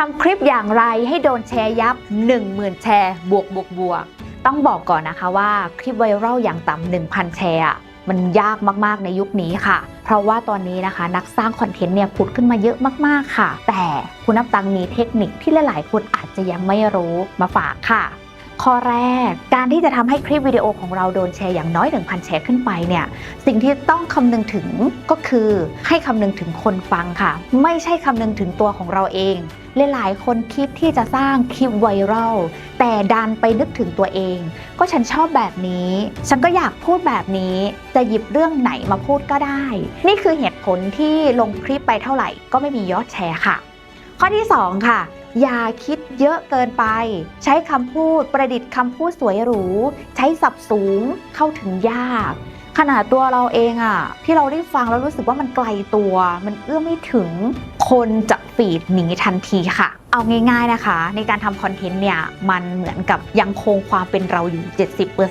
ทำคลิปอย่างไรให้โดนแชร์ยับ 10,000 แชร์บวกบวกบวกต้องบอกก่อนนะคะว่าคลิปไวรัลอย่างต่ำ1,000 แชร์มันยากมากๆในยุคนี้ค่ะ เพราะว่าตอนนี้นะคะ นักสร้างคอนเทนต์เนี่ยผุดขึ้นมาเยอะมากๆค่ะ แต่คุณนับตังมีเทคนิคที่หลายๆคนอาจจะยังไม่รู้มาฝากค่ะ ข้อแรก การที่จะทำให้คลิปวิดีโอของเราโดนแชร์อย่างน้อย 1,000 แชร์ขึ้นไปเนี่ย สิ่งที่ต้องคำนึงถึงก็คือให้คำนึงถึงคนฟังค่ะ ไม่ใช่คำนึงถึงตัวของเราเอง หลายๆ คนคิดที่จะสร้างคลิปไวรัลแต่ดันไปนึกถึงตัวเอง ก็ฉันชอบแบบนี้ ฉันก็อยากพูดแบบนี้ จะหยิบเรื่องไหนมาพูดก็ได้ นี่คือเหตุผลที่ลงคลิปไปเท่าไหร่ ก็ไม่มียอดแชร์ค่ะ ข้อที่ 2 ค่ะ อย่าคิดเยอะเกินไป ใช้คำพูดประดิษฐ์คำพูดสวยหรู ใช้สับสูงเข้าถึงยาก ขนาดตัวเราเองอะที่เราได้ฟังแล้วรู้สึกว่ามันไกลตัว มันเอื้อมไม่ถึง คนจะฟีดหนีทันทีค่ะ เอาง่ายๆนะคะ ในการทำคอนเทนต์เนี่ยมันเหมือนกับยังคงความเป็นเราอยู่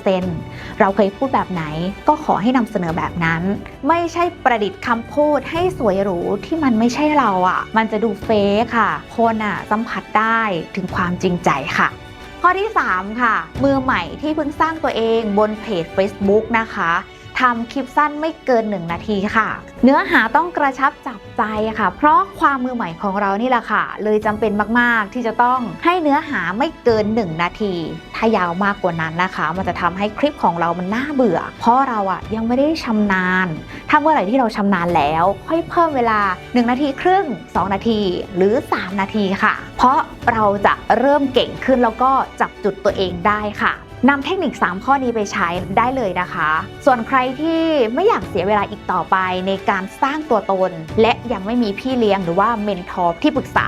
70%เราเคยพูดแบบไหนก็ขอให้นำเสนอแบบนั้น ไม่ใช่ประดิษฐ์คำพูดให้สวยหรูที่มันไม่ใช่เราอะ่ะ มันจะดูเฟกค่ะ คนอะ่ะสัมผัสได้ถึงความจริงใจค่ะข้อที่ 3 ค่ะ มือใหม่ที่เพิ่งสร้างตัวเองบนเพจ Facebook นะคะ ทำคลิปสั้นไม่เกิน 1 นาทีค่ะ เนื้อหาต้องกระชับจับใจค่ะ เพราะความมือใหม่ของเรานี่แหละค่ะ เลยจำเป็นมากๆ ที่จะต้องให้เนื้อหาไม่เกิน 1 นาที ถ้ายาวมากกว่านั้นนะคะ มันจะทำให้คลิปของเรามันน่าเบื่อ เพราะเราอะยังไม่ได้ชำนาญถ้าเมื่อไหร่ที่เราชำนาญแล้ว ค่อยเพิ่มเวลา 1 นาทีครึ่ง 2 นาที หรือ 3 นาทีค่ะ เพราะเราจะเริ่มเก่งขึ้นแล้วก็จับจุดตัวเองได้ค่ะ นำเทคนิค 3 ข้อนี้ไปใช้ได้เลยนะคะ ส่วนใครที่ไม่อยากเสียเวลาอีกต่อไปในการสร้างตัวตน และยังไม่มีพี่เลี้ยงหรือว่าเมนทอร์ที่ปรึกษา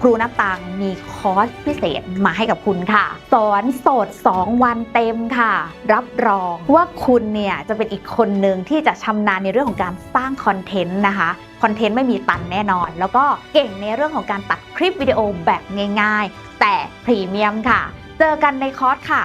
ครูนับตังมีคอร์สพิเศษมาให้กับคุณค่ะ สอนโสด 2 วันเต็มค่ะ รับรองว่าคุณเนี่ยจะเป็นอีกคนหนึ่งที่จะชำนาญในเรื่องของการสร้างคอนเทนต์นะคะคอนเทนต์ไม่มีตันแน่นอน แล้วก็เก่งในเรื่องของการตัดคลิปวิดีโอแบบง่าย ๆ แต่พรีเมียมค่ะ เจอกันในคอร์สค่ะ